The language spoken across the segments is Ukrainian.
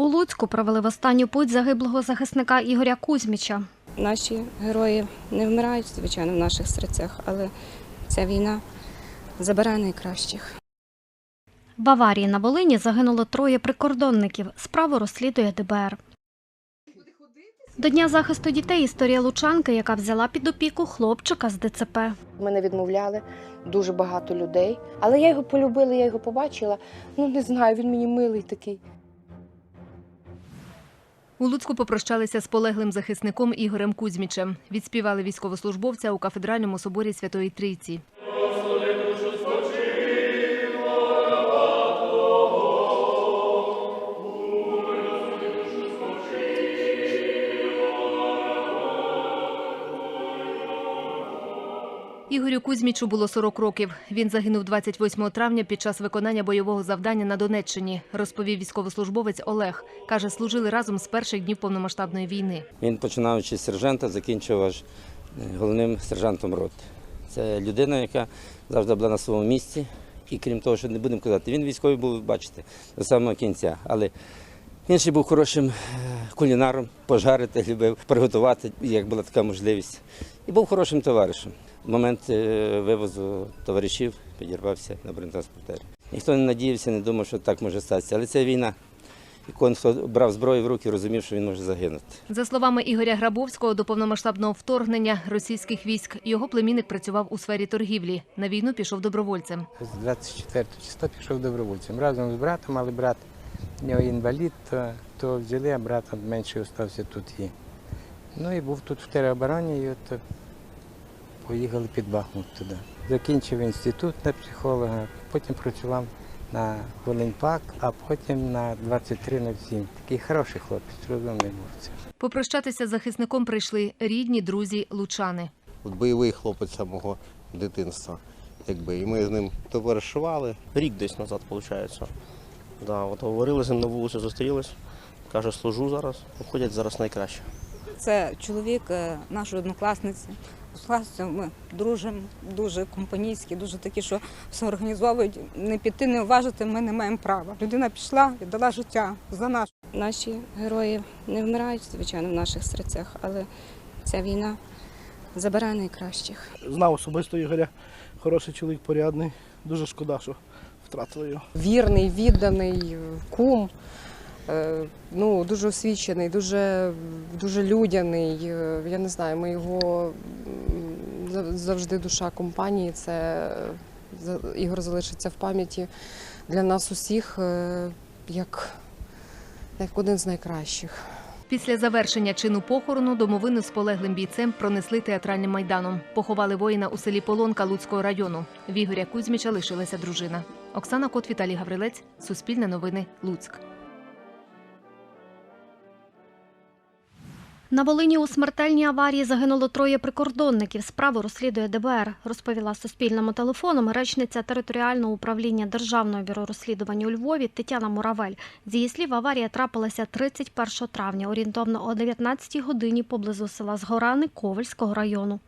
У Луцьку провели в останню путь загиблого захисника Ігоря Кузьміча. Наші герої не вмирають, звичайно, в наших серцях, але ця війна забирає найкращих. В аварії на Волині загинуло троє прикордонників. Справу розслідує ДБР. До Дня захисту дітей історія лучанки, яка взяла під опіку хлопчика з ДЦП. Мене відмовляли дуже багато людей. Але я його полюбила, я його побачила. Ну не знаю, він мені милий такий. У Луцьку попрощалися з полеглим захисником Ігорем Кузьмічем. Відспівали військовослужбовця у кафедральному соборі Святої Трійці. Ігорю Кузьмічу було 40 років. Він загинув 28 травня під час виконання бойового завдання на Донеччині, розповів військовослужбовець Олег. Каже, служили разом з перших днів повномасштабної війни. Він починаючи з сержанта, закінчив аж е, головним сержантом роти. Це людина, яка завжди була на своєму місці. І крім того, що не будемо казати, він військовий був, бачите, до самого кінця. Але ще був хорошим е, кулінаром, пожарити, любив приготувати, як була така можливість. І був хорошим товаришем. В момент е, вивозу товаришів підірвався на бронетранспортері. Ніхто не надіявся, не думав, що так може статися. Але це війна. І хто брав зброю в руки, розумів, що він може загинути. За словами Ігоря Грабовського, до повномасштабного вторгнення російських військ його племінник працював у сфері торгівлі. На війну пішов добровольцем. З 24 числа пішов добровольцем разом з братом, але брат нього інвалід, то, то взяли, а брат менше залишився тут. І. Ну і був тут в теробороні, і от поїхали під Бахмут туди. Закінчив інститут на психолога, потім працював на Волиньпак, а потім на 2307. Такий хороший хлопець, розумний був. це. Попрощатися з захисником прийшли рідні, друзі, лучани. От бойовий хлопець самого дитинства. Якби, і ми з ним товаришували. рік десь назад, виходить. Да, от говорили з ним на вулиці, зустрілись. Каже, служу зараз. Ходять зараз найкраще. Це чоловік е, нашої однокласниці. З класом ми дружимо, дуже компанійські, дуже такі, що все організовують. Не піти, не уважити ми не маємо права. Людина пішла, віддала життя за наш. Наші герої не вмирають, звичайно, в наших серцях, але ця війна забирає найкращих. Знав особисто Ігоря, хороший чоловік, порядний. Дуже шкода, що втратили його. Вірний, відданий, кум. е, Ну, дуже освічений, дуже, дуже людяний. Е, Я не знаю, ми його завжди душа компанії. Це е, Ігор залишиться в пам'яті для нас усіх е, як, як один з найкращих. Після завершення чину похорону домовину з полеглим бійцем пронесли театральним майданом. Поховали воїна у селі Полонка Луцького району. В Ігоря Кузьміча лишилася дружина. Оксана Кот, Віталій Гаврилець, Суспільне новини, Луцьк. На Волині у смертельній аварії загинуло троє прикордонників. Справу розслідує ДБР, розповіла Суспільному телефоном речниця територіального управління Державного бюро розслідувань у Львові Тетяна Муравель. З її слів, аварія трапилася 31 травня, орієнтовно о 19 годині поблизу села Згорани Ковальського району.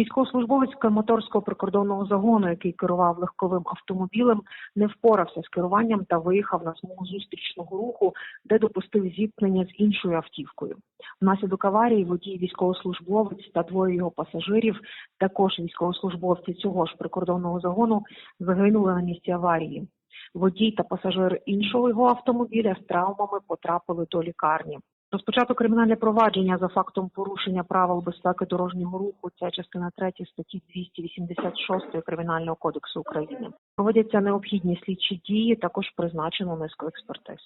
Військовослужбовець Краматорського прикордонного загону, який керував легковим автомобілем, не впорався з керуванням та виїхав на смугу зустрічного руху, де допустив зіткнення з іншою автівкою. Внаслідок аварії водій військовослужбовець та двоє його пасажирів, також військовослужбовці цього ж прикордонного загону, загинули на місці аварії. Водій та пасажир іншого його автомобіля з травмами потрапили до лікарні. Розпочато кримінальне провадження за фактом порушення правил безпеки дорожнього руху. Це частина 3 статті 286 Кримінального кодексу України. Проводяться необхідні слідчі дії, також призначено низку експертиз.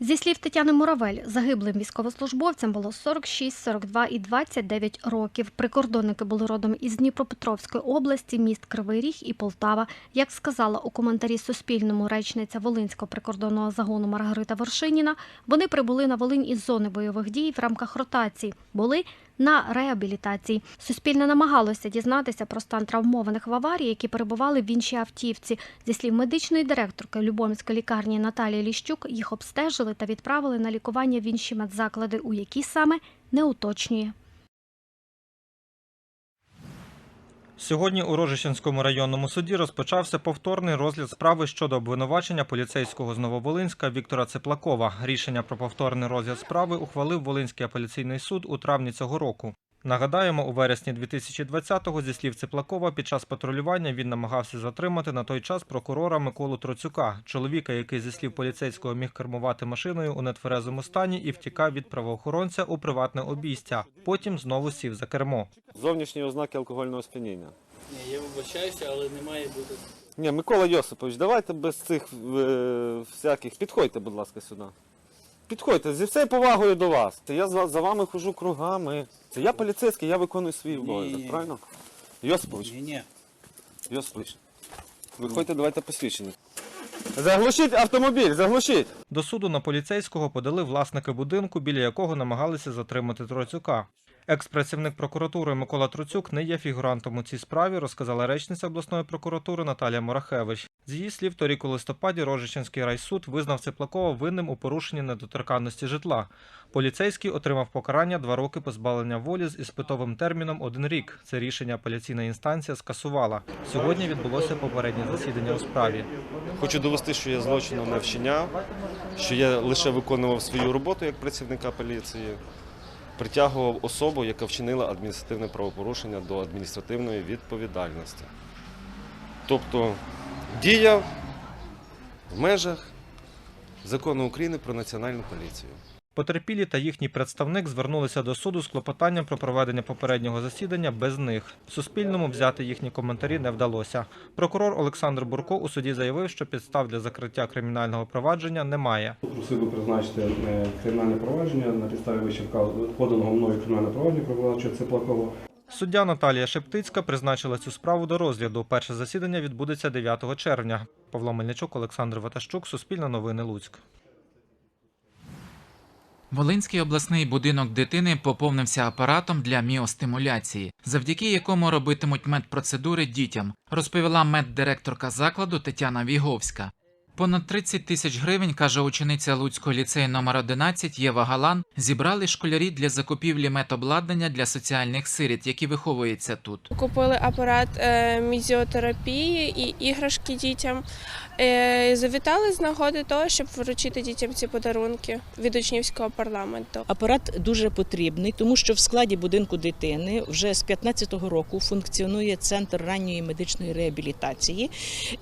Зі слів Тетяни Муравель, загиблим військовослужбовцям було 46, 42 і 29 років. Прикордонники були родом із Дніпропетровської області, міст Кривий Ріг і Полтава. Як сказала у коментарі Суспільному речниця Волинського прикордонного загону Маргарита Вершиніна, вони прибули на Волинь із зони бойових дій в рамках ротації. Були на реабілітації. Суспільне намагалося дізнатися про стан травмованих в аварії, які перебували в іншій автівці. Зі слів медичної директорки Любомської лікарні Наталії Ліщук, їх обстежили та відправили на лікування в інші медзаклади, у які саме не уточнює. Сьогодні у Рожищенському районному суді розпочався повторний розгляд справи щодо обвинувачення поліцейського з Нововолинська Віктора Цеплакова. Рішення про повторний розгляд справи ухвалив Волинський апеляційний суд у травні цього року. Нагадаємо, у вересні 2020-го, зі слів Цеплакова, під час патрулювання він намагався затримати на той час прокурора Миколу Троцюка, чоловіка, який зі слів поліцейського міг кермувати машиною у нетверезому стані і втікав від правоохоронця у приватне обійстя. Потім знову сів за кермо. Зовнішні ознаки алкогольного сп'яніння. Ні, я вибачаюся, але не має бути. Ні, Микола Йосипович, давайте без цих е, всяких. Підходьте, будь ласка, сюди. Підходьте, зі всією повагою до вас. Це я за, за вами хожу кругами. Це я поліцейський, я виконую свій обов'язок, правильно? Йосипович, Ні, ні. Йосипович, виходьте, давайте посвідчення. Заглушіть автомобіль, заглушіть! До суду на поліцейського подали власники будинку, біля якого намагалися затримати Троцюка. Екс-працівник прокуратури Микола Троцюк не є фігурантом у цій справі, розказала речниця обласної прокуратури Наталія Морахевич. З її слів, торік у листопаді Рожичинський райсуд визнав Цеплакова винним у порушенні недоторканності житла. Поліцейський отримав покарання два роки позбавлення волі з іспитовим терміном один рік. Це рішення апеляційна інстанція скасувала. Сьогодні відбулося попереднє засідання у справі. Хочу довести, що я злочину не вчиняв, що я лише виконував свою роботу як працівника поліції, притягував особу, яка вчинила адміністративне правопорушення до адміністративної відповідальності. Тобто діяв в межах закону України про національну поліцію. Потерпілі та їхній представник звернулися до суду з клопотанням про проведення попереднього засідання без них. Суспільному взяти їхні коментарі не вдалося. Прокурор Олександр Бурко у суді заявив, що підстав для закриття кримінального провадження немає. Просив би призначити е, кримінальне провадження на підставі вище поданого мною кримінальне провадження про виконавчого Цеплакова. Суддя Наталія Шептицька призначила цю справу до розгляду. Перше засідання відбудеться 9 червня. Павло Мельничук, Олександр Ватащук, Суспільне новини Луцьк. Волинський обласний будинок дитини поповнився апаратом для міостимуляції, завдяки якому робитимуть медпроцедури дітям, розповіла меддиректорка закладу Тетяна Віговська. Понад 30 тисяч гривень, каже учениця Луцького ліцею номер 11 Єва Галан, зібрали школярі для закупівлі медобладнання для соціальних сиріт, які виховуються тут. Купили апарат е, мізіотерапії і іграшки дітям. Е, Завітали з нагоди того, щоб вручити дітям ці подарунки від учнівського парламенту. Апарат дуже потрібний, тому що в складі будинку дитини вже з 15-го року функціонує центр ранньої медичної реабілітації.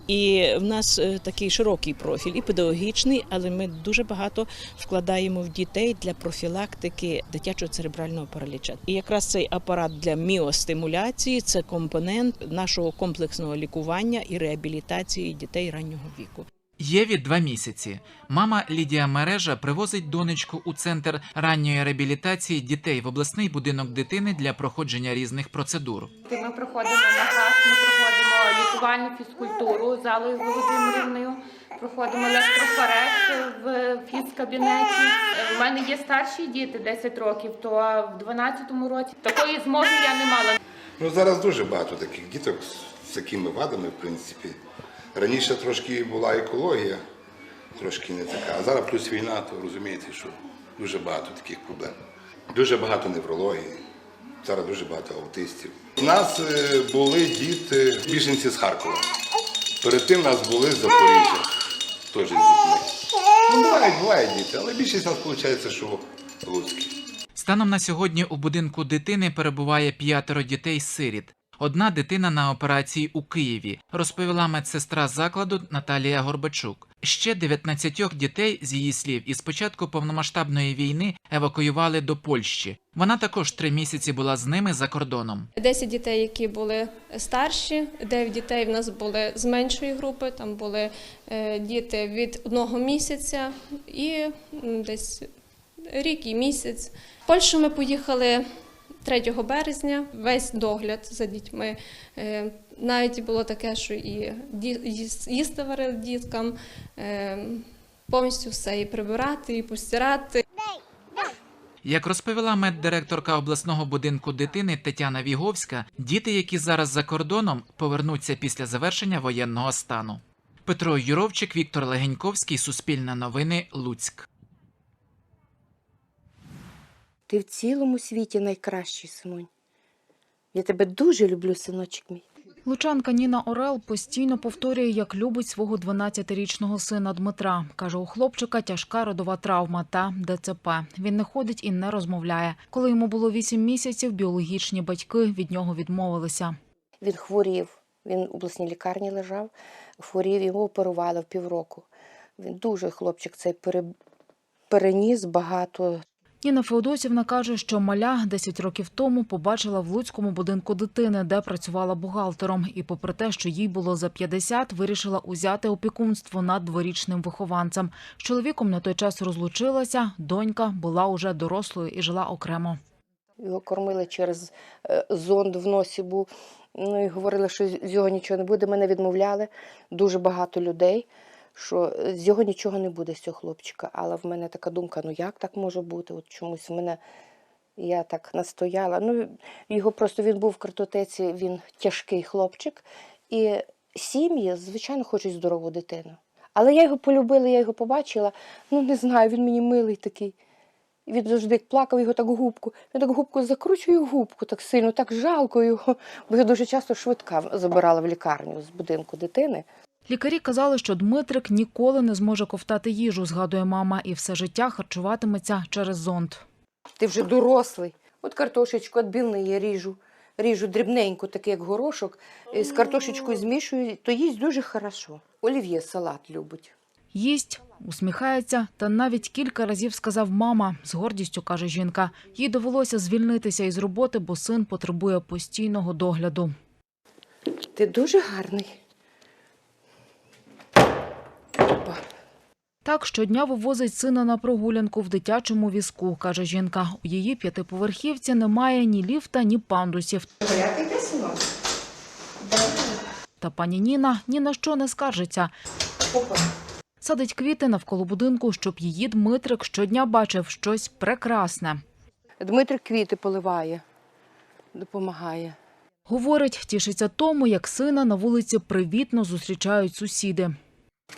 І в нас е, такий широкий профіль, і педагогічний, але ми дуже багато вкладаємо в дітей для профілактики дитячого церебрального параліча. І якраз цей апарат для міостимуляції це компонент нашого комплексного лікування і реабілітації дітей раннього віку. Єві два місяці. Мама Лідія Мережа привозить донечку у центр ранньої реабілітації дітей в обласний будинок дитини для проходження різних процедур. Ми проходимо на клас, ми проходимо лікувальну фізкультуру з Аллою Володимирівною, проходимо електрофорез в фізкабінеті. У мене є старші діти 10 років, то в 12-му році такої змоги я не мала. Ну зараз дуже багато таких діток з такими вадами, в принципі. Раніше трошки була екологія, трошки не така. А зараз плюс війна, то розумієте, що дуже багато таких проблем. Дуже багато неврології, зараз дуже багато аутистів. У нас е, були діти, біженці з Харкова. Перед тим нас були з Запоріжжя, теж з дітьми. Ну, бувають, бувають діти, але більшість нас виходить, що луцькі. Станом на сьогодні у будинку дитини перебуває п'ятеро дітей-сиріт. Одна дитина на операції у Києві, розповіла медсестра закладу Наталія Горбачук. Ще 19 дітей, з її слів, із початку повномасштабної війни евакуювали до Польщі. Вона також три місяці була з ними за кордоном. 10 дітей, які були старші, 9 дітей в нас були з меншої групи, там були е, діти від одного місяця і десь рік і місяць. В Польщу ми поїхали 3 березня, весь догляд за дітьми. Е, Навіть було таке, що і їсти варили діткам, е, повністю все і прибирати, і постирати. Як розповіла меддиректорка обласного будинку дитини Тетяна Віговська, діти, які зараз за кордоном, повернуться після завершення воєнного стану. Петро Юровчик, Віктор Легеньковський, Суспільне новини, Луцьк. Ти в цілому світі найкращий, синонь. Я тебе дуже люблю, синочок мій. Лучанка Ніна Орел постійно повторює, як любить свого 12-річного сина Дмитра. Каже, у хлопчика тяжка родова травма та ДЦП. Він не ходить і не розмовляє. Коли йому було 8 місяців, біологічні батьки від нього відмовилися. Він хворів, він у обласній лікарні лежав, хворів, його оперували в півроку. Він дуже хлопчик цей пере... переніс багато Ніна Феодосівна каже, що маля 10 років тому побачила в Луцькому будинку дитини, де працювала бухгалтером. І попри те, що їй було за 50, вирішила узяти опікунство над дворічним вихованцем. З чоловіком на той час розлучилася, донька була уже дорослою і жила окремо. Його кормили через е, зонд в носі був. Ну і говорили, що з його нічого не буде. Мене відмовляли дуже багато людей, що з його нічого не буде з цього хлопчика. Але в мене така думка: ну як так може бути? От чомусь в мене я так настояла. Ну, його просто він був в картотеці, він тяжкий хлопчик. І сім'ї, звичайно, хочуть здорову дитину. Але я його полюбила, я його побачила. Ну, не знаю, він мені милий такий. Він завжди плакав його так губку. Він так губку закручує в губку так сильно, так жалко його. Бо я дуже часто швидка забирала в лікарню з будинку дитини. Лікарі казали, що Дмитрик ніколи не зможе ковтати їжу, згадує мама, і все життя харчуватиметься через зонд. Ти вже дорослий. От картошечку відбілний я ріжу. Ріжу дрібненько, такий як горошок, з картошечкою змішую, то їсть дуже хорошо. Олів'є салат любить. Їсть, усміхається та навіть кілька разів сказав мама. З гордістю каже жінка. Їй довелося звільнитися із роботи, бо син потребує постійного догляду. Ти дуже гарний. Так щодня вивозить сина на прогулянку в дитячому візку, каже жінка. У її п'ятиповерхівці немає ні ліфта, ні пандусів. Та пані Ніна ні на що не скаржиться. Садить квіти навколо будинку, щоб її Дмитрик щодня бачив щось прекрасне. Дмитрик квіти поливає, допомагає. Говорить, тішиться тому, як сина на вулиці привітно зустрічають сусіди.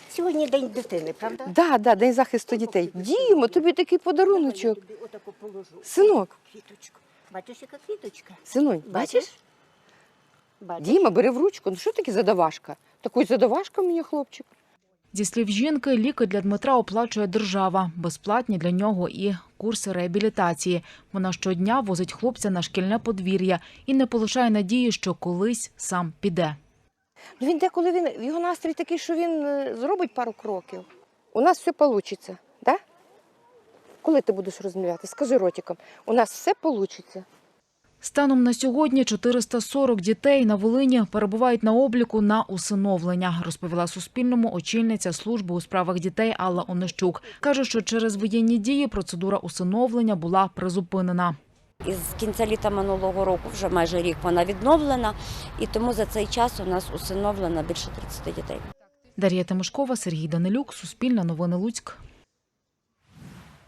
Сьогодні день дитини, правда? Да, да, день захисту дітей. Дімо, тобі такий подаруночок. Синок, Квіточку. Бачиш, яка квіточка? синонь, бачиш? Бачиш? Діма, бери в ручку. Ну що таке задавашка? Такий задавашка мені хлопчик. Зі слів жінки, ліки для Дмитра оплачує держава. Безплатні для нього і курси реабілітації. Вона щодня возить хлопця на шкільне подвір'я і не полишає надії, що колись сам піде. Ну він деколи він його настрій такий, що він е, зробить пару кроків. У нас все вийде, да? Коли ти будеш розмовляти? Скажи ротиком, у нас все вийде. Станом на сьогодні 440 дітей на Волині перебувають на обліку на усиновлення, розповіла Суспільному очільниця служби у справах дітей Алла Онищук. Каже, що через воєнні дії процедура усиновлення була призупинена. Із кінця літа минулого року вже майже рік вона відновлена, і тому за цей час у нас усиновлено більше 30 дітей. Дар'я Тимошкова, Сергій Данилюк, Суспільне новини Луцьк.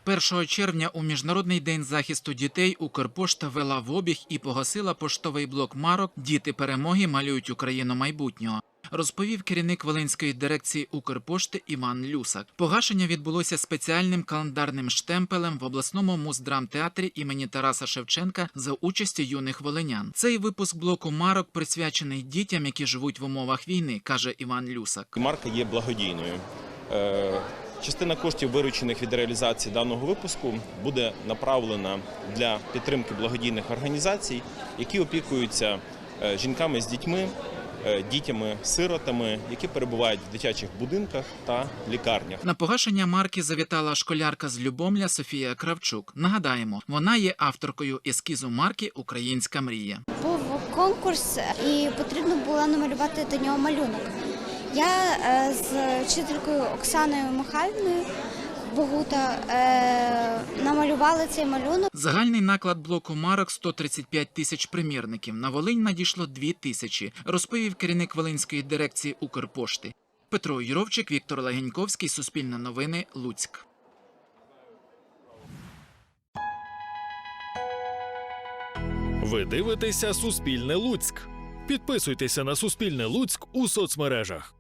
1 червня у Міжнародний день захисту дітей Укрпошта вела в обіг і погасила поштовий блок марок Діти перемоги малюють Україну майбутнього. Розповів керівник Волинської дирекції Укрпошти Іван Люсак. Погашення відбулося спеціальним календарним штемпелем в обласному муздрамтеатрі імені Тараса Шевченка за участі юних волинян. Цей випуск блоку марок присвячений дітям, які живуть в умовах війни, каже Іван Люсак. Марка є благодійною. Е, Частина коштів, виручених від реалізації даного випуску, буде направлена для підтримки благодійних організацій, які опікуються е, жінками з дітьми, дітями-сиротами, які перебувають в дитячих будинках та лікарнях. На погашення марки завітала школярка з Любомля Софія Кравчук. Нагадаємо, вона є авторкою ескізу марки Українська мрія. Був конкурс і потрібно було намалювати до нього малюнок. Я е, з вчителькою Оксаною Михайлівною Богута е, намалювали цей малюнок. Загальний наклад блоку марок 135 тисяч примірників. На Волинь надійшло 2 тисячі, розповів керівник Волинської дирекції Укрпошти. Петро Юровчик, Віктор Легеньковський, Суспільне новини, Луцьк. Ви дивитеся Суспільне Луцьк. Підписуйтеся на Суспільне Луцьк у соцмережах.